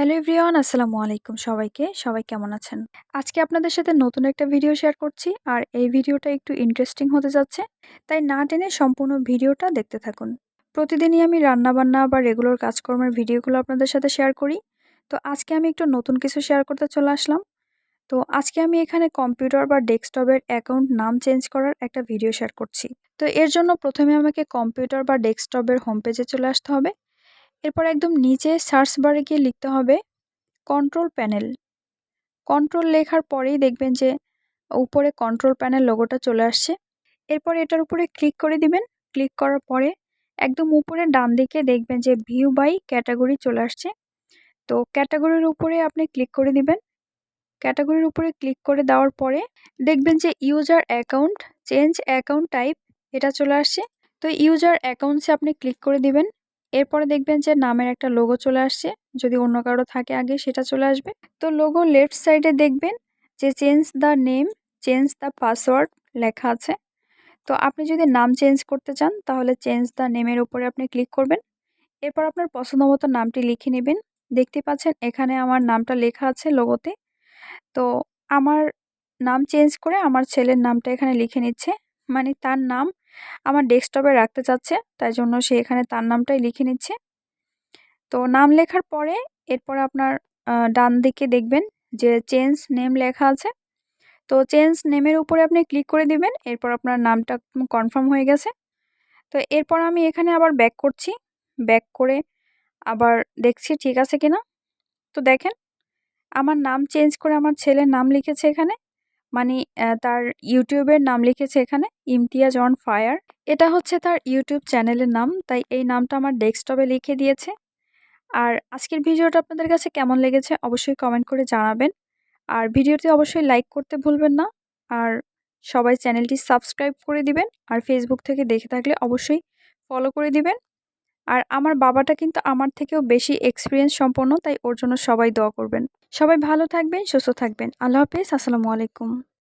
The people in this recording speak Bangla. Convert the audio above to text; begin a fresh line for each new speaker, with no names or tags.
হ্যালো এভরিওয়ান, আসসালামু আলাইকুম সবাইকে। সবাই কেমন আছেন? আজকে আপনাদের সাথে নতুন একটা ভিডিও শেয়ার করছি আর এই ভিডিওটা একটু ইন্টারেস্টিং হতে যাচ্ছে, তাই না টেনে সম্পূর্ণ ভিডিওটা দেখতে থাকুন। প্রতিদিনই আমি রান্নাবান্না বা রেগুলার কাজকর্মের ভিডিওগুলো আপনাদের সাথে শেয়ার করি। তো আজকে আমি একটু নতুন কিছু শেয়ার করতে চলে আসলাম। তো আজকে আমি এখানে কম্পিউটার বা ডেস্কটপের অ্যাকাউন্ট নাম চেঞ্জ করার একটা ভিডিও শেয়ার করছি। তো এর জন্য প্রথমে আমাকে কম্পিউটার বা ডেস্কটপের হোম পেজে চলে আসতে হবে। এরপর একদম নিচে সার্চ বারে গিয়ে লিখতে হবে কন্ট্রোল প্যানেল কন্ট্রোল লেখার পরেই দেখবেন যে উপরে কন্ট্রোল প্যানেল লোগোটা চলে আসছে। এরপর এটার উপরে ক্লিক করে দিবেন। ক্লিক করার পরে একদম উপরে ডান দিকে দেখবেন যে ভিউ বাই ক্যাটাগরি চলে আসছে। তো ক্যাটাগরির উপরে আপনি ক্লিক করে দিবেন। ক্যাটাগরির উপরে ক্লিক করে দেওয়ার পরে দেখবেন যে user account change account type এটা চলে আসছে। তো ইউজার অ্যাকাউন্টসে আপনি ক্লিক করে দিবেন। এরপরে দেখবেন যে নামের একটা লোগো চলে আসছে। যদি অন্য কারও থাকে আগে সেটা চলে আসবে। তো লোগো লেফট সাইডে দেখবেন যে change the name change the password লেখা আছে। তো আপনি যদি নাম চেঞ্জ করতে চান, তাহলে চেঞ্জ দ্য নেমের উপরে আপনি ক্লিক করবেন। এরপর আপনার পছন্দ মতো নামটি লিখে নেবেন। দেখতে পাচ্ছেন এখানে আমার নামটা লেখা আছে লোগোতে তো আমার নাম চেঞ্জ করে আমার ছেলের নামটা এখানে লিখে নিচ্ছে। মানে তার নাম আমার ডেস্কটপে রাখতে চাচ্ছে, তাই জন্য সে এখানে তার নামটাই লিখে নিচ্ছে। তো নাম লেখার পরে এরপর আপনার ডান দিকে দেখবেন যে চেঞ্জ নেম লেখা আছে। তো চেঞ্জ নেমের উপরে আপনি ক্লিক করে দিবেন, এরপর আপনার নামটা কনফার্ম হয়ে গেছে। তো এরপর আমি এখানে আবার ব্যাক করছি, ব্যাক করে আবার দেখছি ঠিক আছে কিনা। তো দেখেন, আমার নাম চেঞ্জ করে আমার ছেলের নাম লিখেছে এখানে। মানে তার ইউটিউবের নাম লিখেছে এখানে, ইমতিয়াজ অন ফায়ার। এটা হচ্ছে তার ইউটিউব চ্যানেলের নাম, তাই এই নামটা আমার ডেস্কটপে লিখে দিয়েছে। আর আজকের ভিডিওটা আপনাদের কাছে কেমন লেগেছে অবশ্যই কমেন্ট করে জানাবেন। আর ভিডিওটি অবশ্যই লাইক করতে ভুলবেন না। আর সবাই চ্যানেলটি সাবস্ক্রাইব করে দিবেন। আর ফেসবুক থেকে দেখে থাকলে অবশ্যই ফলো করে দিবেন। আর আমার বাবাটা কিন্তু আমার থেকেও বেশি এক্সপিরিয়েন্স সম্পন্ন, তাই ওর জন্য সবাই দোয়া করবেন। সবাই ভালো থাকবেন, সুস্থ থাকবেন। আল্লাহ হাফেজ, আসসালামু আলাইকুম।